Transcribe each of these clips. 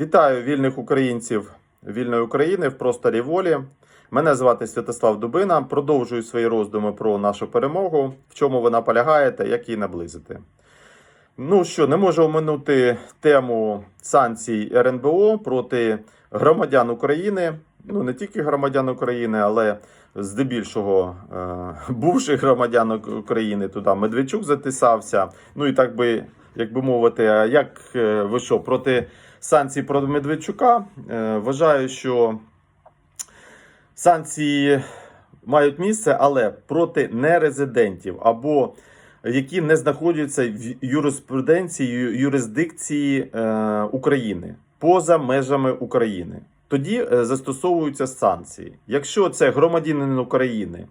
Вітаю вільних українців вільної України в просторі волі. Мене звати Святослав Дубина. Продовжую свої роздуми про нашу перемогу, в чому вона полягає та як її наблизити. Ну що, не можу оминути тему санкцій РНБО проти громадян України. Ну не тільки громадян України, але здебільшого е, бувших громадян України туди Медведчук затисався. Ну і так би, як би мовити, як е, ви що, проти санкцій проти Медведчука? Е, вважаю, що санкції мають місце, але проти нерезидентів або які не знаходяться в юриспруденції юрисдикції е, України поза межами України. Тоді е, застосовуються санкції. Якщо це громадянин України,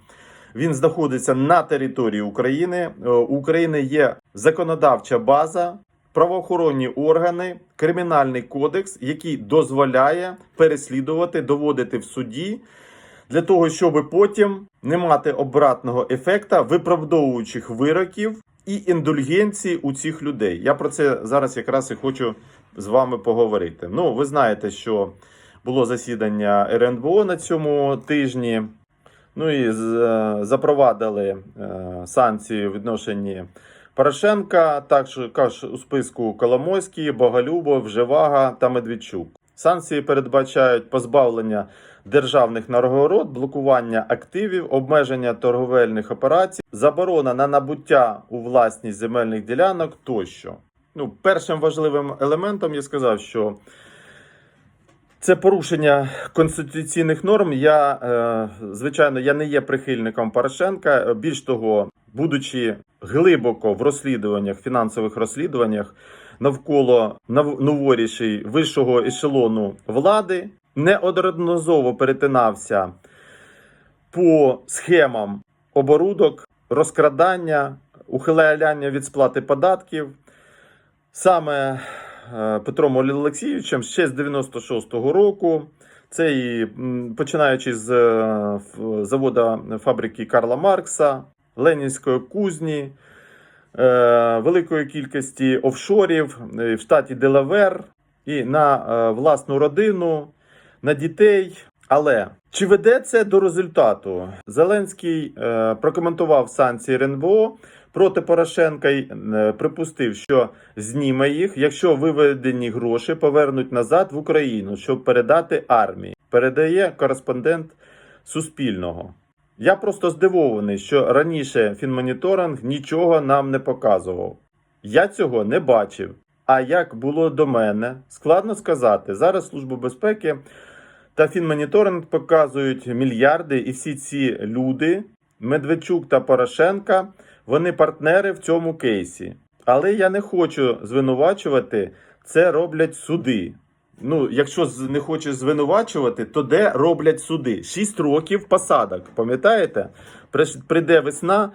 він знаходиться на території України. У України є законодавча база, правоохоронні органи, кримінальний кодекс, який дозволяє переслідувати, доводити в суді для того, щоб потім не мати обратного ефекта, виправдовуючих вироків і індульгенції у цих людей. Я про це зараз якраз і хочу з вами поговорити. Ну, ви знаєте, що було засідання РНБО на цьому тижні. Ну і е, запровадили е, санкції відношенні Порошенка, також також у списку Коломойський, Боголюбов, Вжевага та Медведчук. Санкції передбачають позбавлення державних нагород, блокування активів, обмеження торговельних операцій, заборона на набуття у власність земельних ділянок тощо. Ну, першим важливим елементом я сказав, що це порушення конституційних норм. Я, е, звичайно, я не є прихильником Порошенка. Більш того, будучи глибоко в розслідуваннях, фінансових розслідуваннях навколо нов- вищого ешелону влади, неодноразово перетинався по схемам оборудок, розкрадання, ухиляння від сплати податків. Саме е, Петром Олексійовичем ще з 96-го року. Це і починаючи з е, завода фабрики Карла Маркса, Ленінської кузні, е, великої кількості офшорів е, в штаті Делавер і на е, власну родину, на дітей. Але чи веде це до результату? Зеленський прокоментував санкції РНБО проти Порошенка і припустив, що зніме їх, якщо виведені гроші повернуть назад в Україну, щоб передати армії. Передає кореспондент Суспільного. Я просто здивований, що раніше фінмоніторинг нічого нам не показував. Я цього не бачив. А як було до мене, складно сказати. Зараз Служба безпеки та фінмоніторинг показують мільярди, і всі ці люди, Медведчук та Порошенка, вони партнери в цьому кейсі. Але я не хочу звинувачувати, це роблять суди. Ну, якщо не хочеш звинувачувати, то де роблять суди? Шість років посадок, пам'ятаєте? Прийде весна,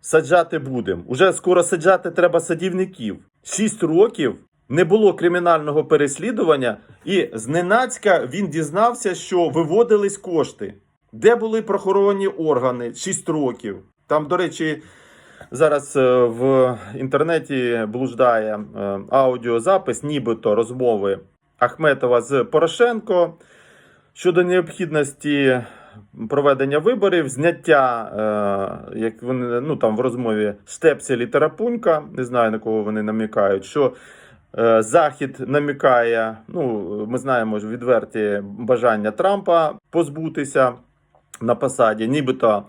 саджати будемо. Уже скоро саджати треба садівників. Шість років не було кримінального переслідування, і зненацька він дізнався, що виводились кошти. Де були прохоронні органи? Шість років. Там, до речі, зараз е, в інтернеті блуждає е, аудіозапис, нібито розмови Ахметова з Порошенко щодо необхідності проведення виборів, зняття, е, як вони ну там в розмові Штепсель і Тарапунька, не знаю на кого вони намікають, що е, Захід намікає, ну ми знаємо ж відверті бажання Трампа позбутися на посаді, нібито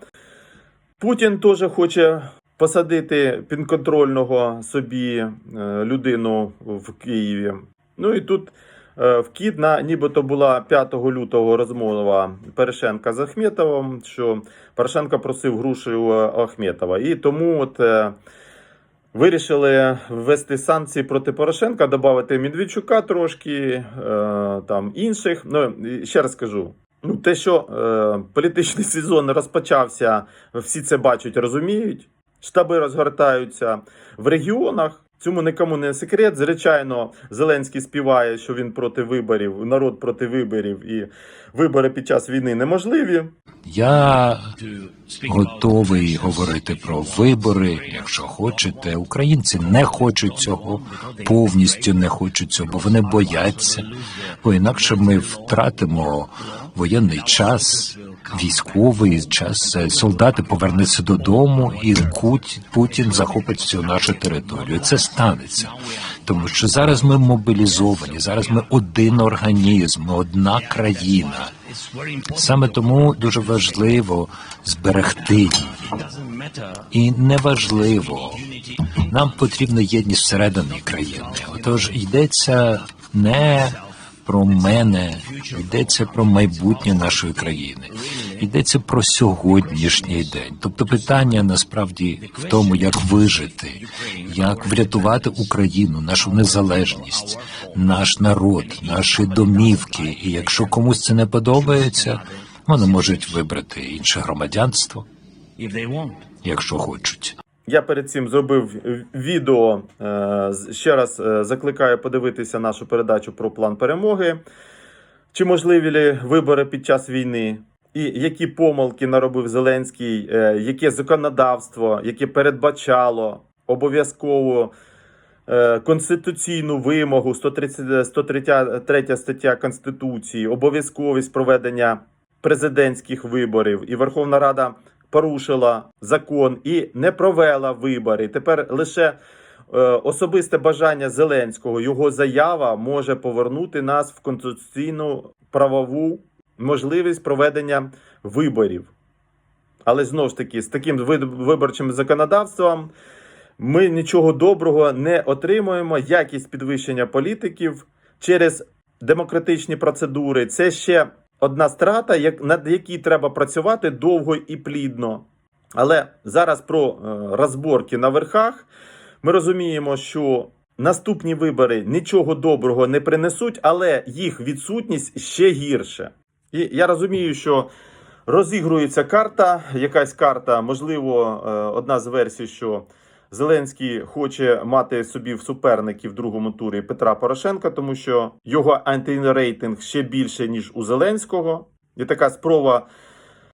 Путін теж хоче посадити підконтрольного собі е, людину в Києві. Ну і тут вкид на нібито була 5 лютого розмова Порошенка з Ахметовим, що Порошенко просив гроші у Ахметова. І тому от е, вирішили ввести санкції проти Порошенка, додати Медведчука трошки, е, там інших. Ну, ще раз скажу. Ну, те, що е, політичний сезон розпочався, всі це бачать, розуміють. Штаби розгортаються в регіонах. Цьому нікому не секрет. Звичайно, Зеленський співає, що він проти виборів, народ проти виборів, і вибори під час війни неможливі. Я готовий говорити про вибори, якщо хочете. Українці не хочуть цього, повністю не хочуть цього, бо вони бояться. Бо інакше ми втратимо воєнний час, військовий час. Солдати повернуться додому, і Путін захопить всю нашу територію. Це станеться. Тому що зараз ми мобілізовані, зараз ми один організм, ми одна країна. Саме тому дуже важливо зберегти її. І неважливо, нам потрібна єдність всередині країни. Отож йдеться не про мене, йдеться про майбутнє нашої країни, йдеться про сьогоднішній день. Тобто питання насправді в тому, як вижити, як врятувати Україну, нашу незалежність, наш народ, наші домівки. І якщо комусь це не подобається, вони можуть вибрати інше громадянство, якщо хочуть. Я перед цим зробив відео. е, Ще раз е, закликаю подивитися нашу передачу про план перемоги. Чи можливі ли вибори під час війни? І які помилки наробив Зеленський, е, яке законодавство, яке передбачало обов'язково е, конституційну вимогу 130, 103 стаття Конституції, обов'язковість проведення президентських виборів, і Верховна Рада порушила закон і не провела вибори. Тепер лише е, особисте бажання Зеленського, його заява може повернути нас в конституційну правову можливість проведення виборів. Але знову ж таки, з таким виборчим законодавством ми нічого доброго не отримуємо. Якість підвищення політиків через демократичні процедури це ще одна страта, як, над якій треба працювати довго і плідно. Але зараз про е, розборки на верхах ми розуміємо, що наступні вибори нічого доброго не принесуть, але їх відсутність ще гірше. І я розумію, що розігрується карта, якась карта, можливо, е, одна з версій, що Зеленський хоче мати собі в суперники в другому турі Петра Порошенка, тому що його антирейтинг ще більше, ніж у Зеленського. І така спроба,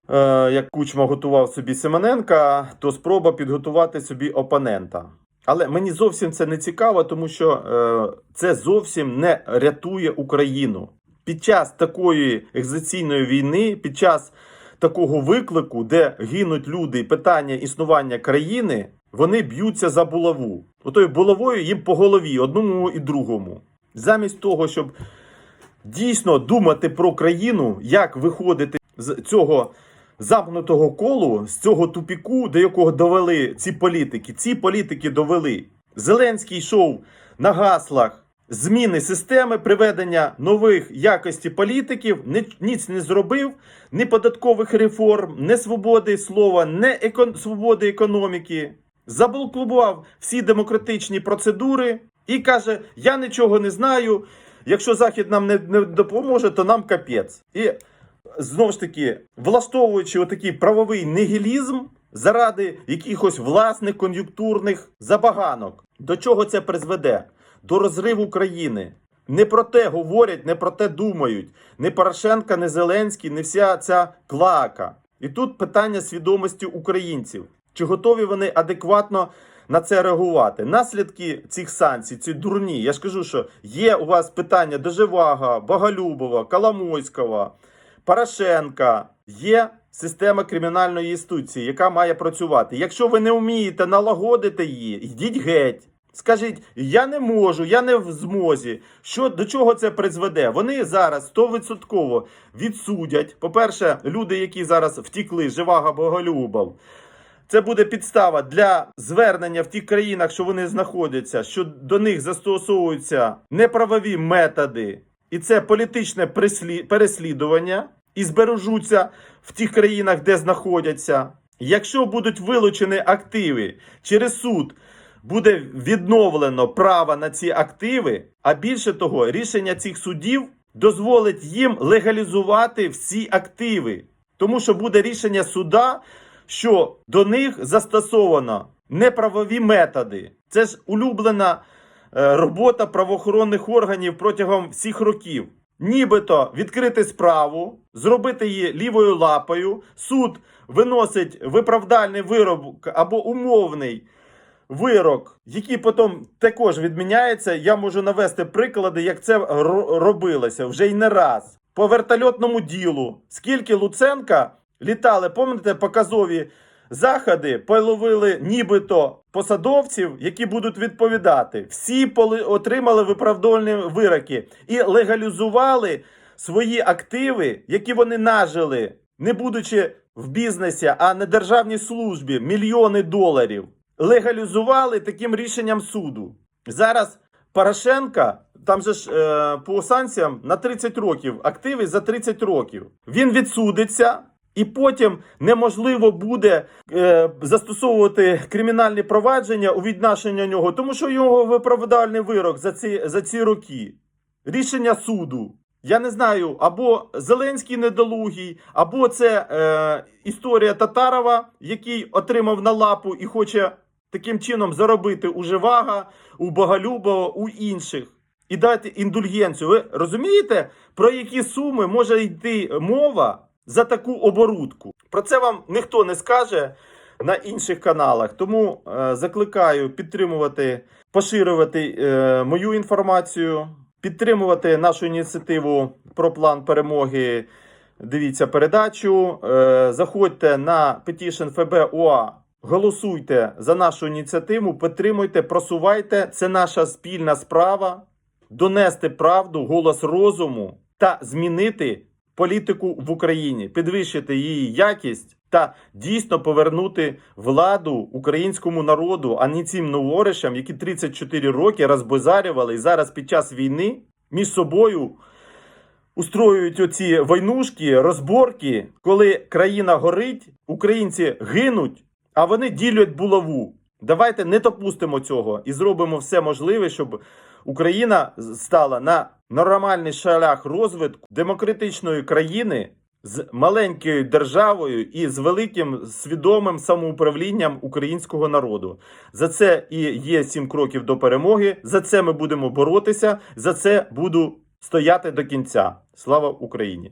е, як Кучма готував собі Семененка, то спроба підготувати собі опонента. Але мені зовсім це не цікаво, тому що е, це зовсім не рятує Україну. Під час такої екзаційної війни, під час такого виклику, де гинуть люди, питання існування країни, вони б'ються за булаву. Отою булавою їм по голові, одному і другому. Замість того, щоб дійсно думати про країну, як виходити з цього замкнутого колу, з цього тупіку, до якого довели ці політики. Ці політики довели. Зеленський йшов на гаслах зміни системи, приведення нових якості політиків, ні, ніц не зробив, ні податкових реформ, ні свободи слова, ні екон, свободи економіки. Заблокував всі демократичні процедури і каже: Я нічого не знаю. Якщо Захід нам не, не допоможе, то нам капець. І знову ж таки, влаштовуючи отакий правовий нігілізм заради якихось власних кон'юнктурних забаганок. До чого це призведе? До розриву країни. Не про те говорять, не про те думають. Не Порошенка, не Зеленський, не вся ця клака. І тут питання свідомості українців. Чи готові вони адекватно на це реагувати? Наслідки цих санкцій, ці дурні. Я ж кажу, що є у вас питання Доживага, Боголюбова, Коломойського, Порошенка. Є система кримінальної юстиції, яка має працювати. Якщо ви не вмієте налагодити її, йдіть геть. Скажіть, я не можу, я не в змозі. Що до чого це призведе? Вони зараз 100% відсудять. По-перше, люди, які зараз втікли, Живага Боголюбов. Це буде підстава для звернення в тих країнах, що вони знаходяться, що до них застосовуються неправові методи, і це політичне переслідування, і збережуться в тих країнах, де знаходяться. Якщо будуть вилучені активи через суд, буде відновлено право на ці активи, а більше того, рішення цих судів дозволить їм легалізувати всі активи. Тому що буде рішення суда, що до них застосовано неправові методи. Це ж улюблена е, робота правоохоронних органів протягом всіх років. Нібито відкрити справу, зробити її лівою лапою, суд виносить виправдальний вирок або умовний вирок, який потім також відміняється. Я можу навести приклади, як це робилося вже й не раз. По вертольотному ділу, скільки Луценка літали, пам'ятаєте, показові заходи, половили нібито посадовців, які будуть відповідати. Всі отримали виправдовальні вироки і легалізували свої активи, які вони нажили, не будучи в бізнесі, а на державній службі, мільйони доларів. Легалізували таким рішенням суду. Зараз Порошенка, там же ж е, по санкціям на 30 років, активи за 30 років. Він відсудиться, і потім неможливо буде е, застосовувати кримінальні провадження у відношення нього, тому що його виправдальний вирок за ці, за ці роки. Рішення суду. Я не знаю, або Зеленський недолугий, або це е, історія Татарова, який отримав на лапу і хоче таким чином заробити у Живага, у Боголюбова, у інших. І дати індульгенцію. Ви розумієте, про які суми може йти мова за таку оборудку? Про це вам ніхто не скаже на інших каналах. Тому е, закликаю підтримувати, поширювати е, мою інформацію, підтримувати нашу ініціативу про план перемоги. Дивіться передачу. Е, заходьте на Petition ФБ Голосуйте за нашу ініціативу, підтримуйте, просувайте. Це наша спільна справа. Донести правду, голос розуму та змінити політику в Україні, підвищити її якість та дійсно повернути владу українському народу, а не цим новоришам, які 34 роки розбазарювали і зараз під час війни між собою устроюють оці войнушки, розборки, коли країна горить, українці гинуть, а вони ділять булаву. Давайте не допустимо цього і зробимо все можливе, щоб Україна стала на нормальний шлях розвитку демократичної країни з маленькою державою і з великим свідомим самоуправлінням українського народу. За це і є сім кроків до перемоги. За це ми будемо боротися. За це буду стояти до кінця. Слава Україні!